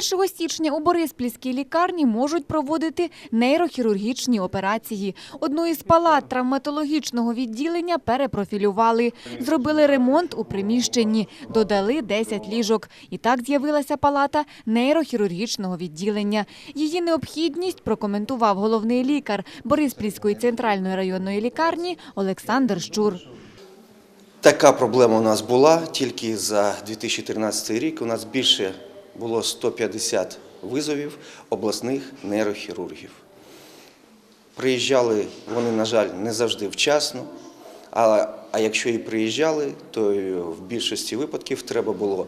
З 1 січня у Бориспільській лікарні можуть проводити нейрохірургічні операції. Одну із палат травматологічного відділення перепрофілювали. Зробили ремонт у приміщенні, додали 10 ліжок. І так з'явилася палата нейрохірургічного відділення. Її необхідність прокоментував головний лікар Бориспільської центральної районної лікарні Олександр Щур. Така проблема у нас була тільки за 2013 рік. У нас більше було 150 визовів обласних нейрохірургів. Приїжджали вони, на жаль, не завжди вчасно. А, а якщо і приїжджали, то в більшості випадків треба було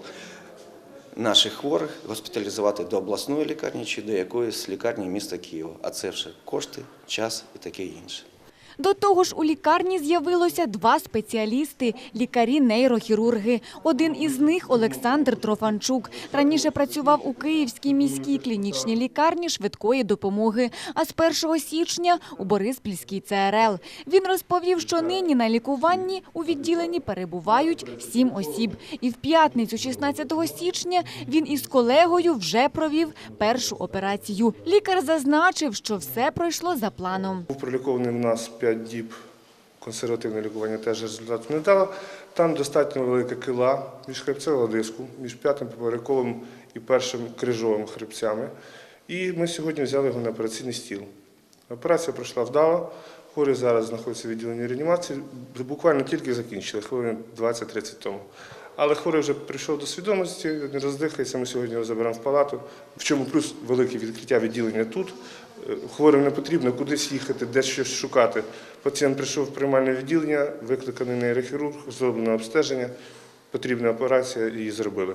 наших хворих госпіталізувати до обласної лікарні чи до якоїсь лікарні міста Києва. А це вже кошти, час і таке інше. До того ж, у лікарні з'явилося два спеціалісти – лікарі-нейрохірурги. Один із них – Олександр Трофанчук. Раніше працював у Київській міській клінічній лікарні швидкої допомоги, а з 1 січня – у Бориспільській ЦРЛ. Він розповів, що нині на лікуванні у відділенні перебувають сім осіб. І в п'ятницю, 16 січня, він із колегою вже провів першу операцію. Лікар зазначив, що все пройшло за планом. Був пролікований в нас 5 діб. Консервативне лікування теж результату не дало. Там достатньо велика кила між хребцевого диску, між п'ятим поперековим і першим крижовим хребцями. І ми сьогодні взяли його на операційний стіл. Операція пройшла вдало. Хворий зараз знаходиться в відділенні реанімації. Буквально тільки закінчили, хвилин 20-30 тому. Але хворий вже прийшов до свідомості, не роздихається. Ми сьогодні його заберемо в палату. В чому плюс велике відкриття відділення тут. Е, Хворим не потрібно кудись їхати, де щось шукати. Пацієнт прийшов в приймальне відділення, викликаний нейрохірург, зроблено обстеження, потрібна операція, її зробили.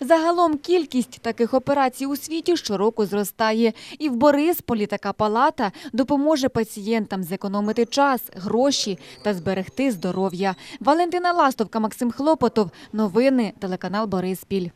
Загалом кількість таких операцій у світі щороку зростає. І в Борисполі така палата допоможе пацієнтам зекономити час, гроші та зберегти здоров'я. Валентина Ластовка, Максим Хлопотов. Новини телеканал Бориспіль.